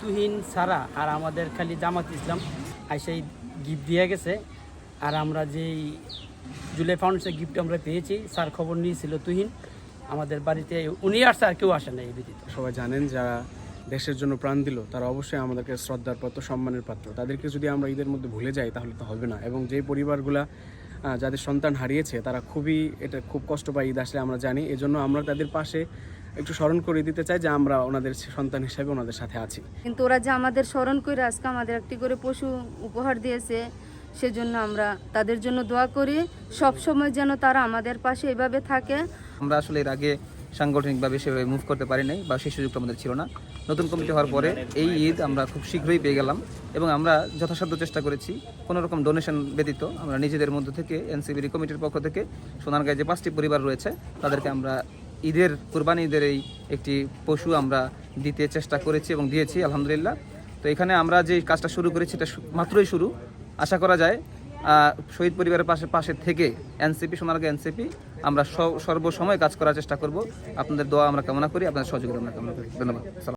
তুহিন সারা আর আমাদের খালি জামাত ইসলাম আইসাই গিফট দিয়ে গেছে। আর আমরা যেই জুলাই ফাউন্ডেশনের গিফট আমরা পেয়েছি, স্যার খবর নিয়েছিল তুহিন। আমাদের বাড়িতে উনি আসছে আর কেউ আসে না এই ব্যতীত। সবাই জানেন যারা দেশের জন্য প্রাণ দিল, তারা অবশ্যই আমাদেরকে শ্রদ্ধার পাত্র, সম্মানের পাত্র। তাদেরকে যদি আমরা ঈদের মধ্যে ভুলে যাই, তাহলে তো হবে না। এবং যে পরিবারগুলা যাদের সন্তান হারিয়েছে, তারা খুবই, এটা খুব কষ্ট পায় ঈদ আসলে আমরা জানি। এজন্য আমরা তাদের পাশে একটু স্মরণ করে দিতে চাই যে আমরা ওনাদের সন্তান হিসেবে ওনাদের সাথে আছি। কিন্তু ওরা যে আমাদের স্মরণ করে আজকে আমাদের একটি করে পশু উপহার দিয়েছে সেজন্য আমরা তাদের জন্য দোয়া করি। সব সময় যেন তারা আমাদের পাশে এভাবে থাকে। আমরা আসলে এর আগে সাংগঠনিকভাবে সেভাবে মুভ করতে পারি নাই বা সেই সুযোগটা আমাদের ছিল না। নতুন কমিটি হওয়ার পরে এই ঈদ আমরা খুব শীঘ্রই পেয়ে গেলাম এবং আমরা যথাসাধ্য চেষ্টা করেছি। কোনো রকম ডোনেশন ব্যতীত আমরা নিজেদের মধ্য থেকে এনসিবির কমিটির পক্ষ থেকে সোনারগাঁয়ে যে পাঁচটি পরিবার রয়েছে তাদেরকে আমরা ঈদের কোরবানি ঈদের এই একটি পশু আমরা দিতে চেষ্টা করেছি এবং দিয়েছি, আলহামদুলিল্লাহ। তো এখানে আমরা যে কাজটা শুরু করেছি এটা মাত্রই শুরু। আশা করা যায় শহীদ পরিবারের পাশে পাশে থেকে এনসিপি, সোনারগাঁ এনসিপি, আমরা সর্বসময় কাজ করার চেষ্টা করব। আপনাদের দোয়া আমরা কামনা করি, আপনাদের সহযোগিতা আমরা কামনা করি। ধন্যবাদ।